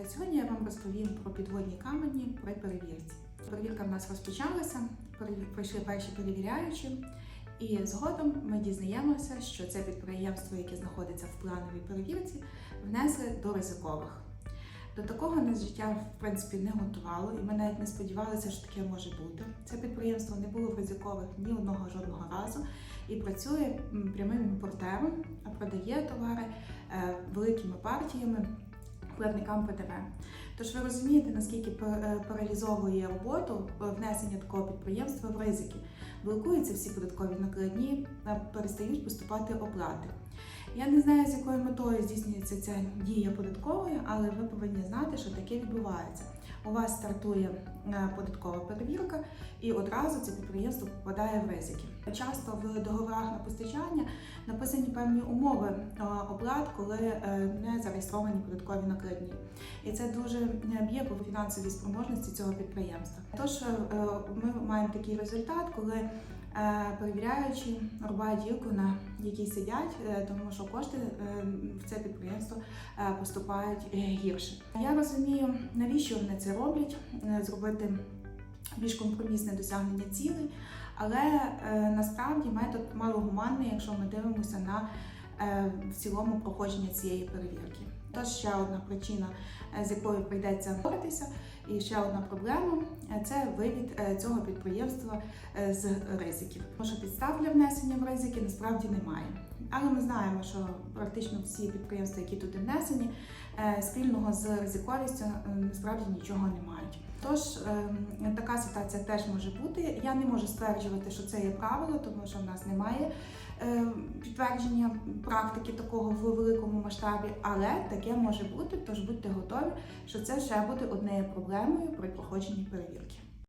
Е, Сьогодні я вам розповім про підводні камені при перевірці. Перевірка в нас розпочалася, прийшли перші перевіряючі, і згодом ми дізнаємося, що це підприємство, яке знаходиться в плановій перевірці, внесли до ризикових. До такого нас життя в принципі не готувало, і ми навіть не сподівалися, що таке може бути. Це підприємство не було в ризикових ні одного жодного разу і працює прямим імпортером, а продає товари е, великими партіями платникам ПДВ. Тож ви розумієте, наскільки е, паралізовує роботу е, внесення такого підприємства в ризики. Блокуються всі податкові накладні, е, перестають поступати оплати. Я не знаю, з якою метою здійснюється ця дія податкової, але ви повинні знати, що таке відбувається. У вас стартує податкова перевірка, і одразу це підприємство попадає в ризики. Часто в договорах на постачання написані певні умови оплат, коли е, не зареєстровані податкові накладні. І це дуже е, б'є по фінансовій спроможності цього підприємства. Тож е, ми маємо такий результат, коли перевіряючи рубають ділку, на якій сидять, тому що кошти в це підприємство поступають гірше. Я розумію, навіщо вони це роблять, зробити більш компромісне досягнення цілей, але е, насправді метод малогуманний, якщо ми дивимося на е, в цілому проходження цієї перевірки. Тож ще одна причина, е, з якою прийдеться боротися, і ще одна проблема е, це вивід е, цього підприємства з ризиків. Тому що підстав для внесення в ризики насправді немає. Але ми знаємо, що практично всі підприємства, які туди внесені, спільного з ризиковістю насправді нічого не мають. Тож е, така ситуація теж може бути. Я не можу стверджувати, що це є правило, тому що в нас немає е, підтвердження практики такого в великому масштабі, але таке може бути. Тож будьте готові, що це ще буде однією проблемою при проходженні перевірки.